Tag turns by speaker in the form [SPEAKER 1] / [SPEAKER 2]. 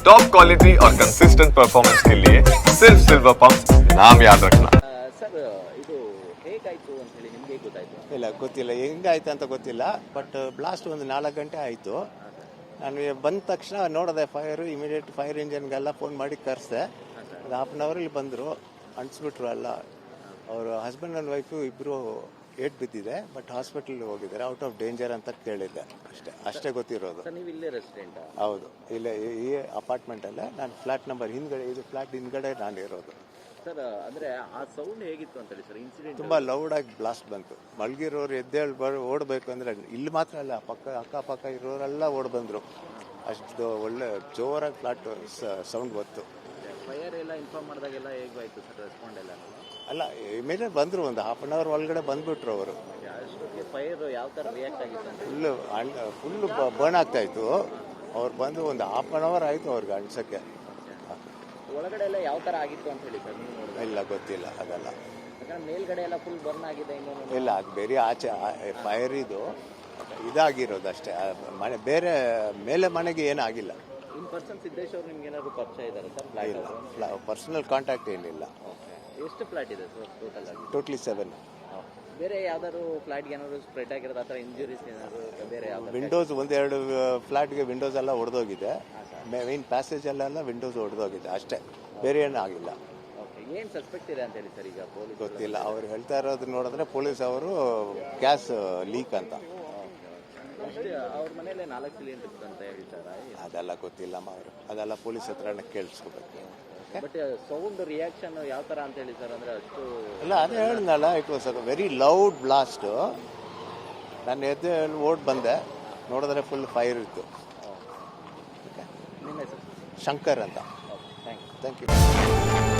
[SPEAKER 1] Top quality और consistent performance के लिए सिर्फ सिल्वर पंप नाम याद रखना
[SPEAKER 2] ಸರ್ ಇದು ಹೇಗಾಯ್ತು ಅಂತ ಹೇಳಿ ನಿಮ್ಗೆ ಹೇಗೆ ಗೊತ್ತಾಯ್ತು
[SPEAKER 3] ಇಲ್ಲ ಗೊತ್ತಿಲ್ಲ ಹೆಂಗಾಯ್ತು ಅಂತ ಗೊತ್ತಿಲ್ಲ ಬಟ್ ಬ್ಲಾಸ್ಟ್ ಒಂದು ನಾಲ್ಕು ಗಂಟೆ ಆಯಿತು ನಾನು ಬಂದ ತಕ್ಷಣ ನೋಡಿದೆ ಫೈರ್ ಇಮಿಡಿಯೇಟ್ ಫೈರ್ ಇಂಜಿನ್ಗೆಲ್ಲ ಫೋನ್ ಮಾಡಿ ಕರೆಸ್ದೆ ಒಂದು ಹಾಫ್ ಆನ್ ಅವರಲ್ಲಿ ಬಂದರು ಅಂಟಿಸ್ಬಿಟ್ರು ಎಲ್ಲ ಅವರು ಹಸ್ಬೆಂಡ್ ಆ್ಯಂಡ್ ವೈಫು ಇಬ್ಬರು ಏಟ್ ಬಿದ್ದಿದೆ ಬಟ್ ಹಾಸ್ಪಿಟಲ್ ಹೋಗಿದ್ದಾರೆ. ಔಟ್ ಆಫ್ ಡೇಂಜರ್ ಅಂತ ಕೇಳಿದ್ದೆ ಅಷ್ಟೇ. ಅಷ್ಟೇ ಗೊತ್ತಿರೋದು.
[SPEAKER 2] ಸರ್ ನೀವು ಇಲ್ಲೇ ರೆಸ್ಟೋರೆಂಟ್
[SPEAKER 3] ಹೌದು. ಇಲ್ಲೇ ಈ- ಅಪಾರ್ಟ್ಮೆಂಟ್ ಅಪಾರ್ಟ್ಮೆಂಟಲ್ಲೇ ನಾನು ಫ್ಲಾಟ್ ನಂಬರ್ ಹಿಂದ್ಗಡೆ ಇದು ಫ್ಲಾಟ್ ಹಿಂದ್ಗಡೆ ನಾನು ಇರೋದು.
[SPEAKER 2] ಸರ್ ಅಂದ್ರೆ ಆ ಸೌಂಡ್ ಹೇಗಿತ್ತು ಅಂತ ಹೇಳಿ ಸರ್ ಇನ್ಸಿಡೆಂಟ್
[SPEAKER 3] ತುಂಬ ಲೌಡಾಗಿ ಬ್ಲಾಸ್ಟ್ ಬಂತು. ಮಲ್ಗಿರೋರು ಎದ್ದೇಳಿ ಬರ್ ಓಡಬೇಕು ಅಂದರೆ ಇಲ್ಲಿ ಮಾತ್ರ ಅಲ್ಲ ಪಕ್ಕ ಅಕ್ಕಪಕ್ಕ ಇರೋರೆಲ್ಲ ಓಡ್ ಬಂದರು. ಅಷ್ಟು ಒಳ್ಳೆ ಜೋರಾಗಿ ಫ್ಲಾಟ್ ಸೌಂಡ್ ಬಂತು.
[SPEAKER 2] ಫೈರ್ ಎಲ್ಲ ಇನ್ಫಾರ್ಮ್ ಮಾಡಿದಾಗೆಲ್ಲ ಹೇಗಾಯ್ತು ಸರ್ ರೆಸ್ಪಾಂಡ್ ಎಲ್ಲ
[SPEAKER 3] ಅಲ್ಲ ಇಮಿಡಿಯೇಟ್ ಬಂದರು ಒಂದು ಹಾಫ್ ಆನ್ ಅವರ್ ಒಳಗಡೆ ಬಂದ್ಬಿಟ್ರು ಅವರು.
[SPEAKER 2] ಅಷ್ಟೊತ್ತಿಗೆ ಫೈರ್ ಯಾವ ಥರ ರಿಯಾಕ್ಟ್ ಆಗಿತ್ತು?
[SPEAKER 3] ಫುಲ್ಲು ಫುಲ್ಲು ಬರ್ನ್ ಆಗ್ತಾ ಇತ್ತು. ಅವ್ರು ಬಂದು ಒಂದು ಹಾಫ್ ಆನ್ ಅವರ್ ಆಯಿತು ಅವ್ರಿಗೆ ಅನ್ಸೋಕ್ಕೆ.
[SPEAKER 2] ಒಳಗಡೆ ಎಲ್ಲ ಯಾವ ಥರ ಆಗಿತ್ತು ಅಂತ ಹೇಳಿ ಸರ್ ನೀವು ನೋಡಿದ್ರೆ?
[SPEAKER 3] ಇಲ್ಲ ಗೊತ್ತಿಲ್ಲ ಅದೆಲ್ಲ
[SPEAKER 2] ಯಾಕಂದ್ರೆ ಮೇಲ್ಗಡೆ ಎಲ್ಲ ಫುಲ್ ಬರ್ನ್ ಆಗಿದೆ ಇನ್ನೊಂದು
[SPEAKER 3] ಇಲ್ಲ ಅದು ಬೇರೆ ಆಚೆ ಫೈರ್ ಇದು. ಇದಾಗಿರೋದು ಅಷ್ಟೇ. ಮನೆ ಬೇರೆ ಮೇಲೆ ಮನೆಗೆ ಏನಾಗಿಲ್ಲ.
[SPEAKER 2] ಪರ್ಸನ್ ಸಿದ್ದೇಶ್ ಅವರು ನಿಮ್ಗೆ ಏನಾದ್ರು ಪರಿಚಯ ಇದ್ದಾರೆ ಸರ್? ಫ್ಲಾಟ್
[SPEAKER 3] ಇಲ್ಲ ಪರ್ಸನಲ್ ಕಾಂಟ್ಯಾಕ್ಟ್ ಏನಿಲ್ಲ.
[SPEAKER 2] ಎಷ್ಟು ಫ್ಲಾಟ್ ಇದೆ ಸರ್ ಟೋಟಲ್ ಆಗಿ?
[SPEAKER 3] ಟೋಟ್ಲಿ ಸೆವೆನ್
[SPEAKER 2] ಬೇರೆ ಯಾವ್ದಾದ್ರು ಫ್ಲಾಟ್ಗೆ ಏನಾದ್ರು ಸ್ಪ್ರೆಡ್ ಆಗಿರೋದು ಅಥವಾ ಇಂಜುರೀಸ್ ಏನಾದ್ರು ಬೇರೆ
[SPEAKER 3] ವಿಂಡೋಸ್ ಒಂದೆರಡು ಫ್ಲಾಟ್ಗೆ ವಿಂಡೋಸ್ ಎಲ್ಲ ಒಡೆದೋಗಿದೆ. ಮೇನ್ ಪ್ಯಾಸೇಜ್ ಎಲ್ಲ ವಿಂಡೋಸ್ ಹೊಡೆದೋಗಿದೆ ಅಷ್ಟೇ. ಬೇರೆ ಏನೂ ಆಗಿಲ್ಲ.
[SPEAKER 2] ಓಕೆ ಏನು ಸಸ್ಪೆಕ್ಟ್ ಇದೆ ಅಂತ ಹೇಳಿ ಸರ್ ಈಗ ಪೊಲೀಸ್
[SPEAKER 3] ಗೊತ್ತಿಲ್ಲ. ಅವ್ರು ಹೇಳ್ತಾ ಇರೋದು ನೋಡಿದ್ರೆ ಪೊಲೀಸ್ ಅವರು ಗ್ಯಾಸ್ ಲೀಕ್ ಅಂತ.
[SPEAKER 2] ಅವ್ರ ಮನೇಲೆ ನಾಲ್ಕು ಸಿಲಿಂಡರ್ ಅಂತ ಹೇಳ್ತಾರ
[SPEAKER 3] ಅದೆಲ್ಲ ಗೊತ್ತಿಲ್ಲಮ್ಮ ಅವರು ಅದೆಲ್ಲ ಪೊಲೀಸ್ ಹತ್ರನೇ ಕೇಳಿಸ್ಕೋಬೇಕು
[SPEAKER 2] ಬಟ್ ಸೌಂಡ್ ರಿಯಾಕ್ಷನ್ ಯಾವ ಥರ ಅಂತ ಹೇಳಿ ಸರ್ ಅಂದರೆ ಅಷ್ಟು
[SPEAKER 3] ಇಲ್ಲ ಅದೇ ಹೇಳಿದ್ನಲ್ಲ it was very loud blast ನಾನು ಎದ್ದು ಓಡ್ ಬಂದೆ. ನೋಡಿದ್ರೆ ಫುಲ್ ಫೈರ್ ಇತ್ತು. ಶಂಕರ್ ಅಂತ. Thank you